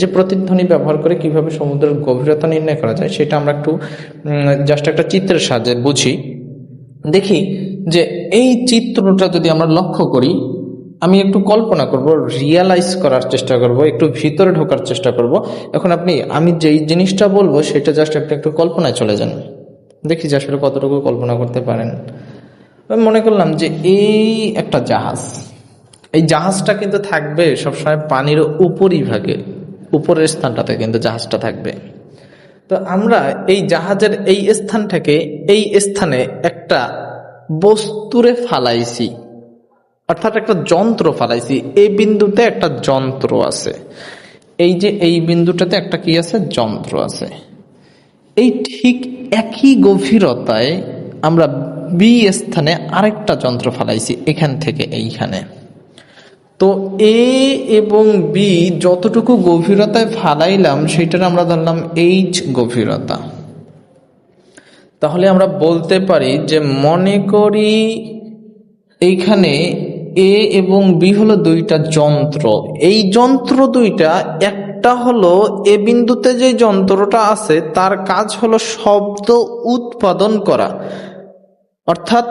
যে প্রতিধ্বনি ব্যবহার করে কীভাবে সমুদ্রের গভীরতা নির্ণয় করা যায়, সেটা আমরা একটু জাস্ট একটা চিত্রের সাহায্যে বুঝি। দেখি যে এই চিত্রটা যদি আমরা লক্ষ্য করি, আমি একটু কল্পনা করব রিয়ালাইজ করার চেষ্টা করব, একটু ভিতরে ঢোকার চেষ্টা করব। এখন আপনি, আমি যেই জিনিসটা বলব, সেটা জাস্ট আপনি একটু কল্পনায় চলে যান। দেখি যে আসলে কতটুকু কল্পনা করতে পারেন। আমি মনে করলাম যে এই একটা জাহাজ, এই জাহাজটা কিন্তু থাকবে সবসময় পানির উপরিভাগে। উপরের স্থানটাতে কিন্তু জাহাজটা থাকবে। তো আমরা এই জাহাজের এই স্থান থেকে এই স্থানে একটা বস্তুরে ফালাইছি। অর্থাৎ একটা যন্ত্র ফালাইছি। এই বিন্দুতে একটা যন্ত্র আছে। এই যে এই বিন্দুটাতে একটা কি আছে? যন্ত্র আছে। এই ঠিক একই গভীরতায় আমরা বি স্থানে আরেকটা যন্ত্র ফালাইছি এখান থেকে এইখানে। তো এ এবং বি যতটুকু গভীরতায় ফালাইলাম, সেটার আমরা ধরলাম এইচ গভীরতা। তাহলে আমরা বলতে পারি যে মনে করি এইখানে এ এবং বি হলো দুইটা যন্ত্র। এই যন্ত্র দুইটা, একটা হলো এ বিন্দুতে যে যন্ত্রটা আছে, তার কাজ হলো শব্দ উৎপাদন করা। অর্থাৎ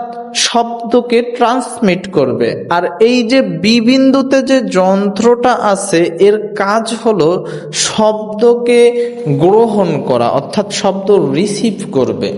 শব্দকে ট্রান্সমিট করবে। আর এই যে বিবিন্দুতে যে যন্ত্রটা আছে, এর কাজ হলো শব্দকে গ্রহণ করা, অর্থাৎ শব্দ রিসিভ করবে।